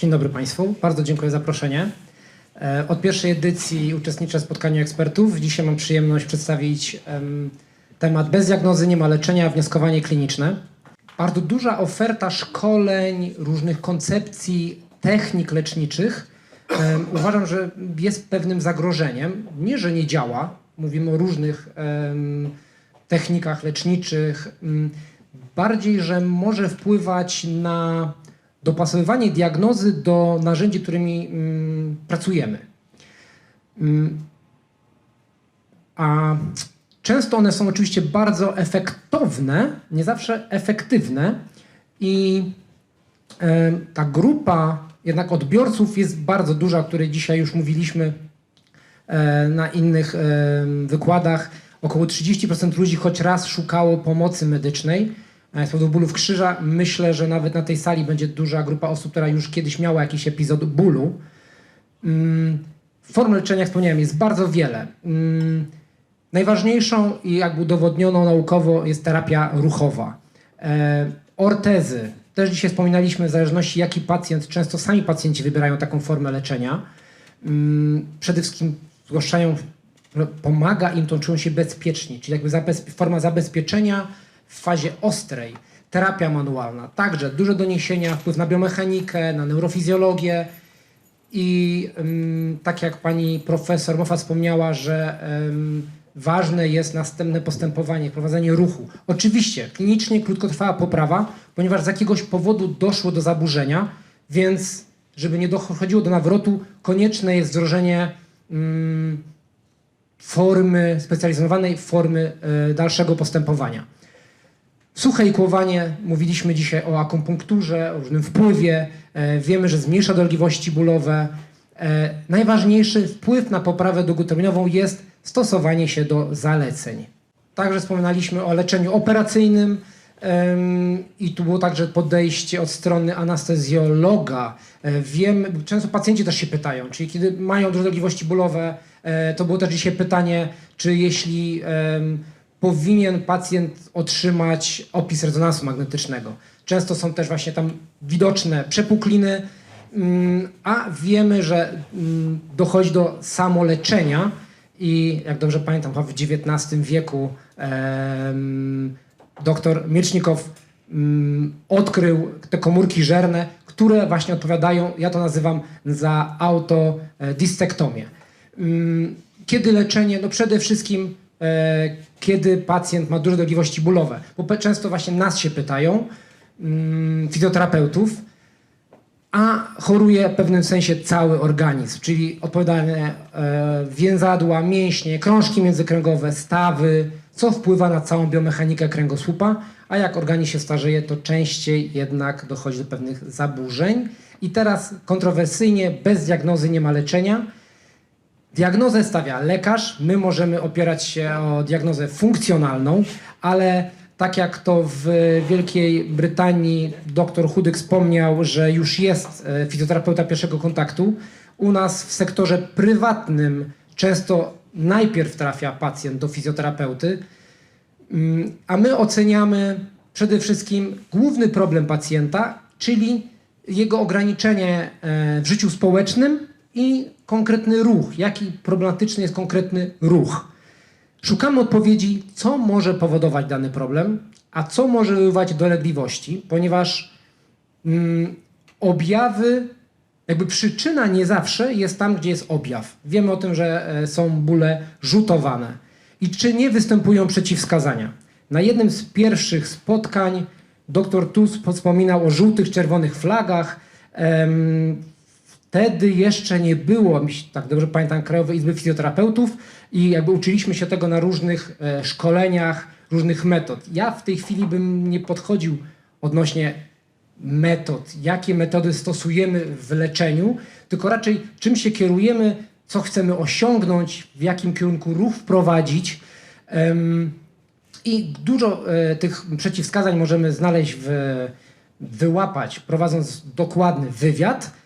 Dzień dobry Państwu, bardzo dziękuję za zaproszenie. E, Od pierwszej edycji uczestniczę w spotkaniu ekspertów. Dzisiaj mam przyjemność przedstawić em, temat bez diagnozy nie ma leczenia, wnioskowanie kliniczne. Bardzo duża oferta szkoleń, różnych koncepcji, technik leczniczych uważam, że jest pewnym zagrożeniem. Nie, że nie działa, mówimy o różnych technikach leczniczych, mm, bardziej, że może wpływać na dopasowywanie diagnozy do narzędzi, którymi mm, pracujemy. Mm, a często one są oczywiście bardzo efektowne, nie zawsze efektywne i ta grupa jednak odbiorców jest bardzo duża, o której dzisiaj już mówiliśmy e, na innych wykładach. Około 30% ludzi choć raz szukało pomocy medycznej z powodu bólów krzyża. Myślę, że nawet na tej sali będzie duża grupa osób, która już kiedyś miała jakiś epizod bólu. Mm, Form leczenia, jak wspomniałem, jest bardzo wiele. Mm, Najważniejszą i jakby udowodnioną naukowo jest terapia ruchowa. E, ortezy. Też dzisiaj wspominaliśmy, w zależności jaki pacjent, często sami pacjenci wybierają taką formę leczenia. Mm, Przede wszystkim zgłaszają, że pomaga im, to czują się bezpieczni, czyli jakby forma zabezpieczenia w fazie ostrej. Terapia manualna, także duże doniesienia, wpływ na biomechanikę, na neurofizjologię, i tak jak pani profesor Mofa wspomniała, że ważne jest następne postępowanie, prowadzenie ruchu. Oczywiście klinicznie krótkotrwała poprawa, ponieważ z jakiegoś powodu doszło do zaburzenia, więc żeby nie dochodziło do nawrotu, konieczne jest wdrożenie formy, specjalizowanej formy y, dalszego postępowania. Suche ikłowanie, mówiliśmy dzisiaj o akupunkturze, o różnym wpływie. E, wiemy, że zmniejsza dolegliwości bólowe. E, najważniejszy wpływ na poprawę długoterminową jest stosowanie się do zaleceń. Także wspominaliśmy o leczeniu operacyjnym i tu było także podejście od strony anestezjologa. E, wiem, często pacjenci też się pytają, czyli kiedy mają dolegliwości bólowe, to było też dzisiaj pytanie, czy jeśli powinien pacjent otrzymać opis rezonansu magnetycznego. Często są też właśnie tam widoczne przepukliny, mm, a wiemy, że mm, dochodzi do samoleczenia i jak dobrze pamiętam, w XIX wieku doktor Miecznikow mm, odkrył te komórki żerne, które właśnie odpowiadają, ja to nazywam za autodistektomię. Mm, Kiedy leczenie? No przede wszystkim kiedy pacjent ma duże dolegliwości bólowe. Bo często właśnie nas się pytają, mm, fizjoterapeutów, a choruje w pewnym sensie cały organizm, czyli odpowiadane e, więzadła, mięśnie, krążki międzykręgowe, stawy, co wpływa na całą biomechanikę kręgosłupa, a jak organizm się starzeje, to częściej jednak dochodzi do pewnych zaburzeń. I teraz kontrowersyjnie, bez diagnozy nie ma leczenia. Diagnozę stawia lekarz, my możemy opierać się o diagnozę funkcjonalną, ale tak jak to w Wielkiej Brytanii dr Chudyk wspomniał, że już jest e, fizjoterapeuta pierwszego kontaktu, u nas w sektorze prywatnym często najpierw trafia pacjent do fizjoterapeuty, Mm, a my oceniamy przede wszystkim główny problem pacjenta, czyli jego ograniczenie e, w życiu społecznym i konkretny ruch. Jaki problematyczny jest konkretny ruch. Szukamy odpowiedzi, co może powodować dany problem, a co może wywoływać dolegliwości, ponieważ mm, objawy, jakby przyczyna nie zawsze jest tam, gdzie jest objaw. Wiemy o tym, że e, są bóle rzutowane. I czy nie występują przeciwwskazania? Na jednym z pierwszych spotkań dr Tus wspominał o żółtych, czerwonych flagach. Em, wtedy jeszcze nie było, tak dobrze pamiętam, Krajowej Izby Fizjoterapeutów i jakby uczyliśmy się tego na różnych e, szkoleniach, różnych metod. Ja w tej chwili bym nie podchodził odnośnie metod, jakie metody stosujemy w leczeniu, tylko raczej czym się kierujemy, co chcemy osiągnąć, w jakim kierunku ruch wprowadzić. I dużo e, tych przeciwwskazań możemy znaleźć, w, wyłapać, prowadząc dokładny wywiad.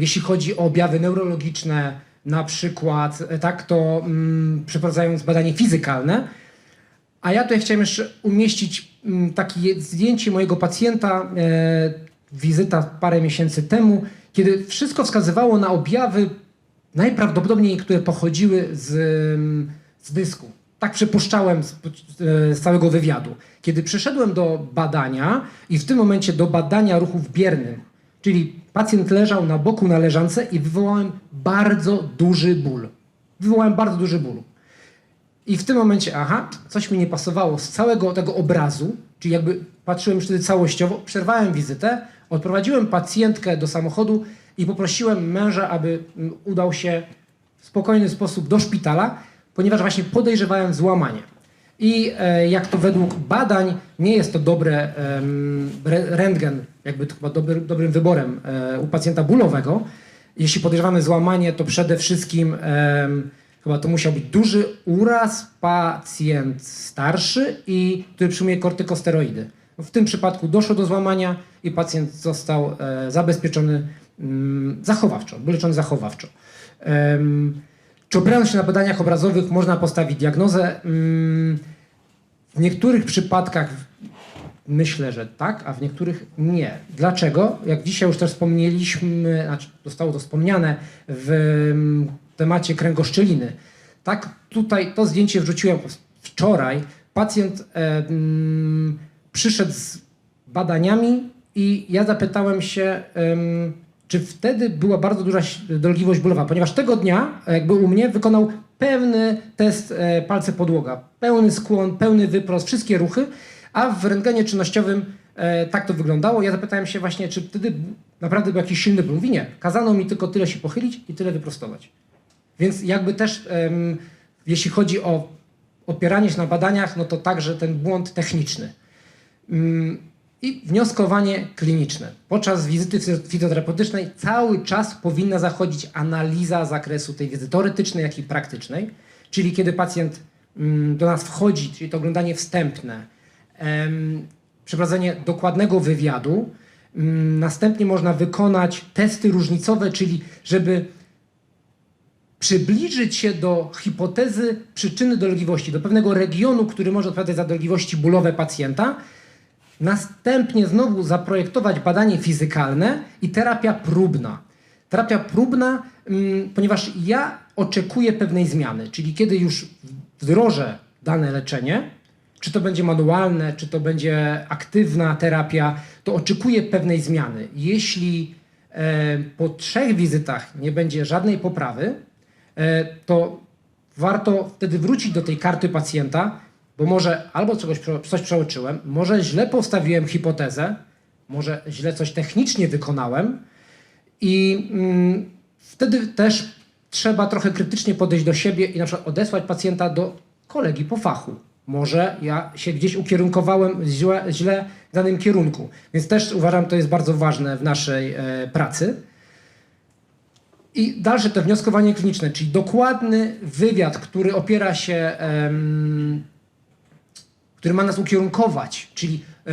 Jeśli chodzi o objawy neurologiczne, na przykład, e, tak, to mm, przeprowadzając badanie fizykalne. A ja tutaj chciałem jeszcze umieścić mm, takie zdjęcie mojego pacjenta. E, wizyta parę miesięcy temu, kiedy wszystko wskazywało na objawy najprawdopodobniej, które pochodziły z, mm, z dysku. Tak przypuszczałem z, z całego wywiadu. Kiedy przyszedłem do badania i w tym momencie do badania ruchu w biernym, czyli pacjent leżał na boku na leżance i wywołałem bardzo duży ból. Wywołałem bardzo duży ból. I w tym momencie, aha, coś mi nie pasowało z całego tego obrazu, czyli jakby patrzyłem wtedy całościowo, przerwałem wizytę, odprowadziłem pacjentkę do samochodu i poprosiłem męża, aby mm, udał się w spokojny sposób do szpitala, ponieważ właśnie podejrzewałem złamanie. I e, jak to według badań nie jest to dobre re- rentgen, jakby chyba dobry, dobrym wyborem e, u pacjenta bólowego. Jeśli podejrzewamy złamanie, to przede wszystkim chyba to musiał być duży uraz, pacjent starszy i który przyjmuje kortykosteroidy. W tym przypadku doszło do złamania i pacjent został e, zabezpieczony mm, zachowawczo, leczony zachowawczo. Czy opierając się na badaniach obrazowych można postawić diagnozę? Mm, W niektórych przypadkach myślę, że tak, a w niektórych nie. Dlaczego? Jak dzisiaj już też wspomnieliśmy, znaczy zostało to wspomniane w mm, temacie kręgoszczeliny. Tak, tutaj to zdjęcie wrzuciłem wczoraj. Pacjent e, mm, przyszedł z badaniami i ja zapytałem się, czy wtedy była bardzo duża dolegliwość bólowa, ponieważ tego dnia, jakby u mnie, wykonał pełny test e, palce podłoga, pełny skłon, pełny wyprost, wszystkie ruchy, a w rentgenie czynnościowym e, tak to wyglądało. Ja zapytałem się właśnie, czy wtedy naprawdę był jakiś silny ból. Nie, kazano mi tylko tyle się pochylić i tyle wyprostować. Więc jakby też, jeśli chodzi o opieranie się na badaniach, no to także ten błąd techniczny. I wnioskowanie kliniczne. Podczas wizyty fizjo- fizjoterapeutycznej cały czas powinna zachodzić analiza zakresu tej wiedzy teoretycznej, jak i praktycznej. Czyli kiedy pacjent mm, do nas wchodzi, czyli to oglądanie wstępne, przeprowadzenie dokładnego wywiadu, mm, następnie można wykonać testy różnicowe, czyli żeby przybliżyć się do hipotezy przyczyny dolegliwości, do pewnego regionu, który może odpowiadać za dolegliwości bólowe pacjenta. Następnie znowu zaprojektować badanie fizykalne i terapia próbna. Terapia próbna, mm, ponieważ ja oczekuję pewnej zmiany, czyli kiedy już wdrożę dane leczenie, czy to będzie manualne, czy to będzie aktywna terapia, to oczekuję pewnej zmiany. Jeśli e, po trzech wizytach nie będzie żadnej poprawy, e, to warto wtedy wrócić do tej karty pacjenta, bo może albo coś przeoczyłem, może źle postawiłem hipotezę, może źle coś technicznie wykonałem i mm, wtedy też trzeba trochę krytycznie podejść do siebie i na przykład odesłać pacjenta do kolegi po fachu. Może ja się gdzieś ukierunkowałem źle, źle w danym kierunku. Więc też uważam, to jest bardzo ważne w naszej e, pracy. I dalsze to wnioskowanie kliniczne, czyli dokładny wywiad, który opiera się, który ma nas ukierunkować, czyli e,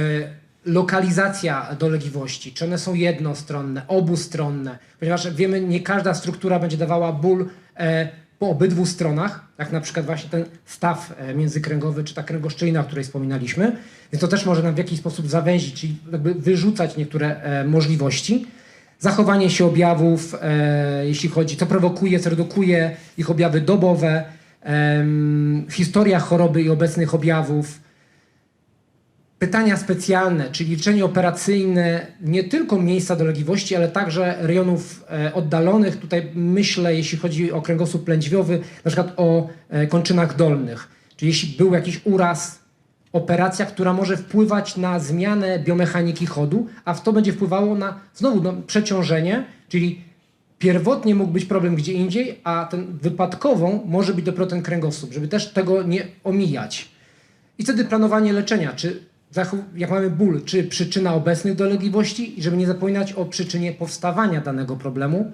lokalizacja dolegliwości, czy one są jednostronne, obustronne, ponieważ wiemy, nie każda struktura będzie dawała ból e, po obydwu stronach, jak na przykład właśnie ten staw e, międzykręgowy, czy ta kręgoszczelina, o której wspominaliśmy, więc to też może nam w jakiś sposób zawęzić, czyli jakby wyrzucać niektóre możliwości. Zachowanie się objawów, jeśli chodzi, co prowokuje, co redukuje ich objawy dobowe, historia choroby i obecnych objawów, pytania specjalne, czyli leczenie operacyjne nie tylko miejsca dolegliwości, ale także rejonów e, oddalonych. Tutaj myślę, jeśli chodzi o kręgosłup lędźwiowy, na przykład o e, kończynach dolnych. Czyli jeśli był jakiś uraz, operacja, która może wpływać na zmianę biomechaniki chodu, a w to będzie wpływało na znowu no, przeciążenie, czyli pierwotnie mógł być problem gdzie indziej, a ten wypadkową może być dopiero ten kręgosłup, żeby też tego nie omijać. I wtedy planowanie leczenia, czy jak mamy ból, czy przyczyna obecnych dolegliwości, i żeby nie zapominać o przyczynie powstawania danego problemu.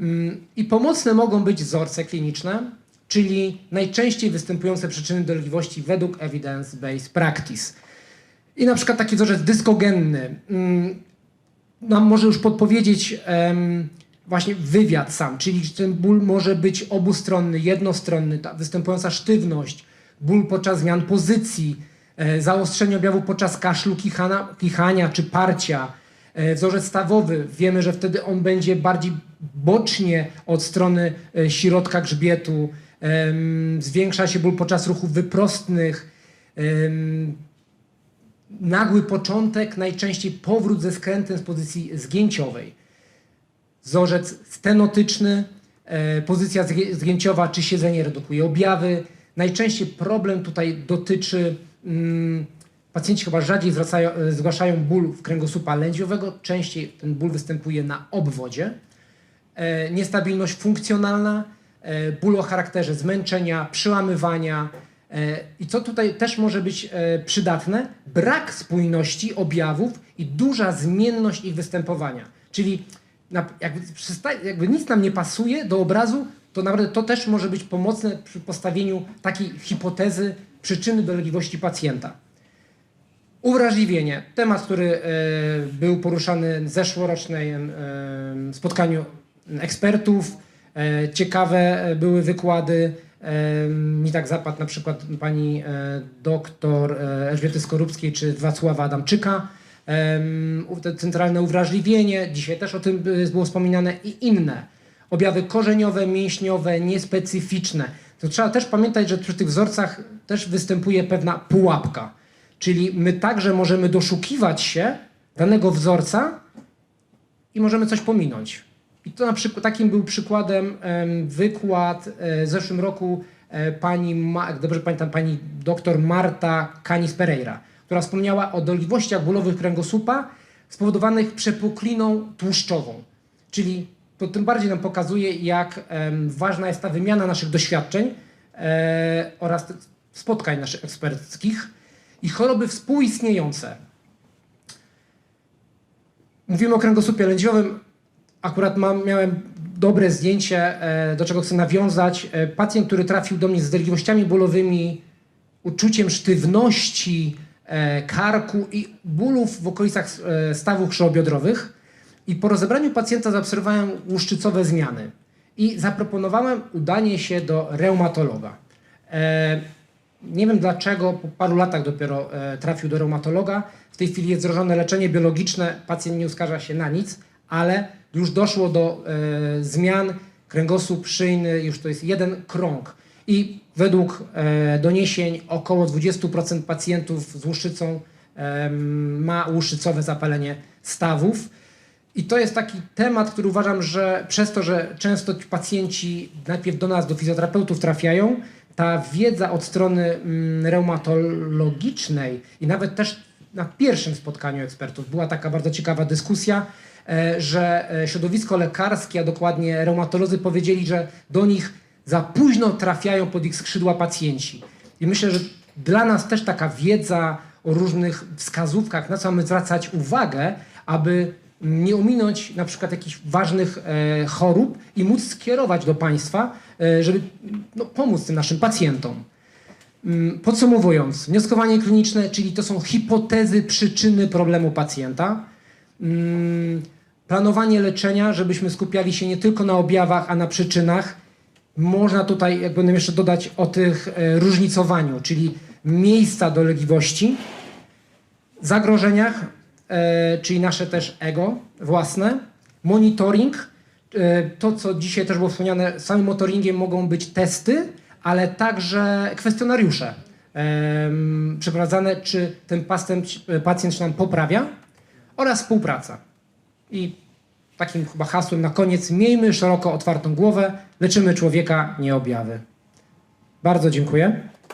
Mm, I pomocne mogą być wzorce kliniczne, czyli najczęściej występujące przyczyny dolegliwości według evidence-based practice. I na przykład taki wzorzec dyskogenny mm, nam może już podpowiedzieć właśnie wywiad sam, czyli ten ból może być obustronny, jednostronny, występująca sztywność, ból podczas zmian pozycji, zaostrzenie objawu podczas kaszlu, kichana, kichania czy parcia, E, Wzorzec stawowy, wiemy, że wtedy on będzie bardziej bocznie od strony e, środka grzbietu, zwiększa się ból podczas ruchów wyprostnych, nagły początek, najczęściej powrót ze skrętem z pozycji zgięciowej. Wzorzec stenotyczny, e, pozycja zgię- zgięciowa czy siedzenie redukuje objawy. Najczęściej problem tutaj dotyczy, pacjenci chyba rzadziej zwracają, e, zgłaszają ból w kręgosłupa lędźwiowego, częściej ten ból występuje na obwodzie. E, niestabilność funkcjonalna, e, ból o charakterze zmęczenia, przyłamywania. I co tutaj też może być przydatne? Brak spójności objawów i duża zmienność ich występowania. Czyli jakby, jakby nic nam nie pasuje do obrazu, to naprawdę to też może być pomocne przy postawieniu takiej hipotezy przyczyny dolegliwości pacjenta. Uwrażliwienie. Temat, który e, był poruszany w zeszłorocznym e, spotkaniu ekspertów. E, ciekawe były wykłady. Mi tak zapadł na przykład pani doktor Elżbiety Skorupskiej czy Wacława Adamczyka. Centralne uwrażliwienie, dzisiaj też o tym by- było wspominane i inne. Objawy korzeniowe, mięśniowe, niespecyficzne. To trzeba też pamiętać, że przy tych wzorcach też występuje pewna pułapka. Czyli my także możemy doszukiwać się danego wzorca i możemy coś pominąć. I to na przykład takim był przykładem em, wykład e, w zeszłym roku e, pani, jak dobrze pamiętam, pani doktor Marta Canis Pereira, która wspomniała o dolegliwościach bólowych kręgosłupa spowodowanych przepukliną tłuszczową. Czyli to tym bardziej nam pokazuje, jak ważna jest ta wymiana naszych doświadczeń e, oraz spotkań naszych eksperckich i choroby współistniejące. Mówimy o kręgosłupie lędźwiowym. Akurat mam, miałem dobre zdjęcie, e, do czego chcę nawiązać. E, Pacjent, który trafił do mnie z dolegliwościami bólowymi, uczuciem sztywności karku i bólów w okolicach stawów krzyżobiodrowych. I po rozebraniu pacjenta zaobserwowałem łuszczycowe zmiany i zaproponowałem udanie się do reumatologa. E, nie wiem dlaczego, po paru latach dopiero e, trafił do reumatologa. W tej chwili jest wdrożone leczenie biologiczne, pacjent nie uskarża się na nic, ale już doszło do e, zmian, kręgosłup szyjny, już to jest jeden krąg. I według e, doniesień około 20% pacjentów z łuszczycą em, ma łuszczycowe zapalenie stawów. I to jest taki temat, który uważam, że przez to, że często ci pacjenci najpierw do nas, do fizjoterapeutów trafiają, ta wiedza od strony mm, reumatologicznej i nawet też na pierwszym spotkaniu ekspertów była taka bardzo ciekawa dyskusja, e, że e, środowisko lekarskie, a dokładnie reumatolodzy powiedzieli, że do nich za późno trafiają pod ich skrzydła pacjenci. I myślę, że dla nas też taka wiedza o różnych wskazówkach, na co mamy zwracać uwagę, aby nie ominąć na przykład jakichś ważnych e, chorób i móc skierować do państwa, e, żeby no, pomóc tym naszym pacjentom. Mm, Podsumowując, wnioskowanie kliniczne, czyli to są hipotezy przyczyny problemu pacjenta. Mm, Planowanie leczenia, żebyśmy skupiali się nie tylko na objawach, a na przyczynach. Można tutaj, jak będę jeszcze dodać o tych e, różnicowaniu, czyli miejsca dolegliwości, zagrożeniach, czyli nasze też ego własne, monitoring, e, to co dzisiaj też było wspomniane, samym monitoringiem mogą być testy, ale także kwestionariusze przeprowadzane, czy ten pacjent, pacjent się nam poprawia oraz współpraca. I takim chyba hasłem na koniec, miejmy szeroko otwartą głowę, leczymy człowieka, nie objawy. Bardzo dziękuję.